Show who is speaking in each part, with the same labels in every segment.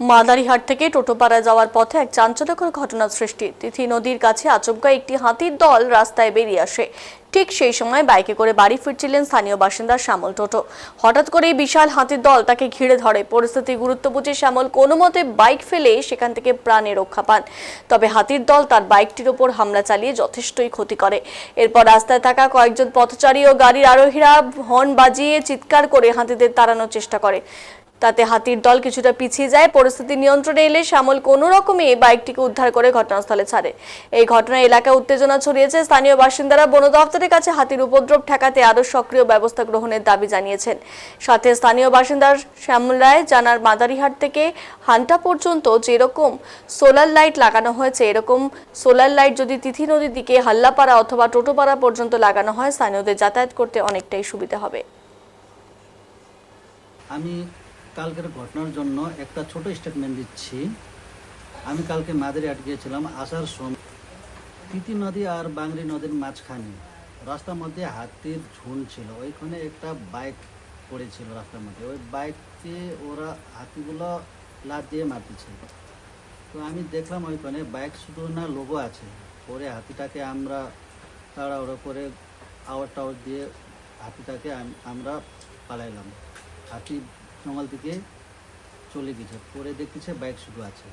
Speaker 1: মাদারিহাট থেকে টোটোপাড়া যাওয়ার পথে এক চাঞ্চল্যকর ঘটনা সৃষ্টি। তিথি নদীর কাছে আচমকা একটি হাতির দল রাস্তায় বেরিয়ে আসে। ঠিক সেই সময় বাইকে করে বাড়ি ফিরছিলেন স্থানীয় বাসিন্দা শ্যামল টোটো। হঠাৎ করেই বিশাল হাতির দল তাকে ঘিরে ধরে। পরিস্থিতি গুরুত্ব বুঝে শ্যামল কোনো মতে বাইক ফেলে সেখান থেকে প্রাণে রক্ষা পান। তবে হাতির দল তার বাইকটির ওপর হামলা চালিয়ে যথেষ্টই ক্ষতি করে। এরপর রাস্তায় থাকা কয়েকজন পথচারী ও গাড়ির আরোহীরা হর্ন বাজিয়ে চিৎকার করে হাতিদের তাড়ানোর চেষ্টা করে। তাতে হাতির দল কিছুটা পিছিয়ে যায়। পরিস্থিতি নিয়ন্ত্রণে এলে শ্যামল কোনো রকমে বাইকটিকে উদ্ধার করে ঘটনাস্থলে ছাড়ে। এই ঘটনায় এলাকায় উত্তেজনা ছড়িয়েছে স্থানীয় বাসিন্দারা। বন দপ্তরের কাছে হাতির উপদ্রব ঠেকাতে আরও সক্রিয় ব্যবস্থা গ্রহণের দাবি জানিয়েছেন। সাথে স্থানীয় বাসিন্দার শ্যামল রায় জানার, মাদারিহাট থেকে হান্টা পর্যন্ত যেরকম সোলার লাইট লাগানো হয়েছে, এরকম সোলার লাইট যদি তিথি নদীর দিকে হাল্লাপাড়া অথবা টোটোপাড়া পর্যন্ত লাগানো হয়, স্থানীয়দের যাতায়াত করতে অনেকটাই সুবিধা হবে।
Speaker 2: আমি কালকের ঘটনার জন্য একটা ছোট স্টেটমেন্ট দিচ্ছি। আমি কালকে মাদারিহাট গিয়েছিলাম, আসার সময় তিতি নদী আর বাংরি নদীর মাঝখানে। রাস্তার মধ্যে হাতির ঝুঁড ছিল। ওইখানে একটা বাইক পড়েছিল রাস্তার মধ্যে। ওই বাইককে ওরা হাতিগুলো লাদ দিয়ে মারতেছিল। তো আমি দেখলাম ওইখানে বাইক শুধু না লোগো আছে। পরে হাতিটাকে আমরা তাড়াহুড়ো করে আওয়ার টাওয়ার দিয়ে হাতিটাকে আমরা পালাইলাম। হাতি জঙ্গল থেকে চলে গেছে। পরে দেখতেছে বাইক শুধু আছে।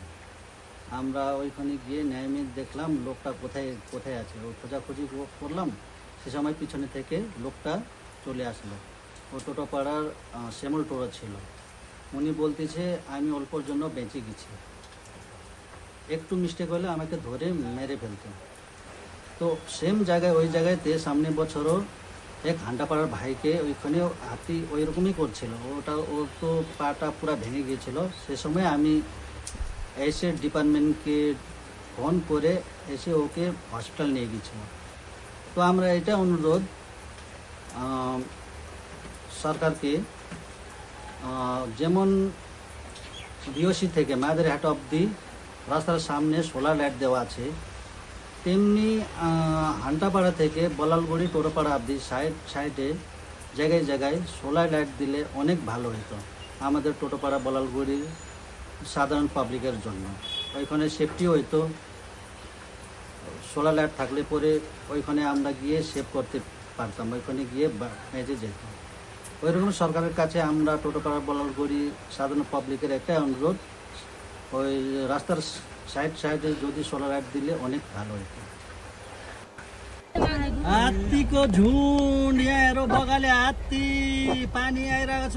Speaker 2: আমরা ওইখানে গিয়ে নেমে দেখলাম লোকটা কোথায় কোথায় আছে। ও খোঁজাখুঁজি করলাম। সে সময় পিছনে থেকে লোকটা চলে আসলো। ও টোটো পাড়ার শ্যামল টোটো ছিল। উনি বলতেছে, আমি অল্পর জন্য বেঁচে গেছি। একটু মিস্টেক হলে আমাকে ধরে মেরে ফেলতো। তো সেম জায়গায়, ওই জায়গাতে সামনে বছরও এক হান্টাপাড়ার ভাইকে ওইখানে হাতি ওই রকমই করছিল। ওটা, ও তো পাটা পুরো ভেঙে গিয়েছিল। সে সময় আমি এসে ডিপার্টমেন্টকে ফোন করে এসে ওকে হসপিটাল নিয়ে গেছিল তো আমরা এটা অনুরোধ সরকারকে যেমন বিওসি থেকে মায়েদের হাট অব্দি রাস্তার সামনে সোলার লাইট দেওয়া আছে, তেমনি হান্টাপাড়া থেকে বলালগুড়ি টোটোপাড়া অব্দি সাইড, সাইডে জায়গায় জায়গায় সোলার লাইট দিলে অনেক ভালো হতো আমাদের টোটোপাড়া বলালগুড়ির সাধারণ পাবলিকের জন্য। ওইখানে সেফটি হইতো সোলার লাইট থাকলে পরে ওইখানে আমরা গিয়ে সেভ করতে পারতাম ওইখানে গিয়ে মেজে যেতাম। ওইরকম সরকারের কাছে আমরা টোটোপাড়া বলালগড়ি সাধারণ পাবলিকের একটাই অনুরোধ ওই রাস্তার সাইড সাইডে যদি সোলার লাইট দিলে অনেক ভালো হইত আত্মিক झुन्ड এর বগালে हात्ती পানি आइरहेको छ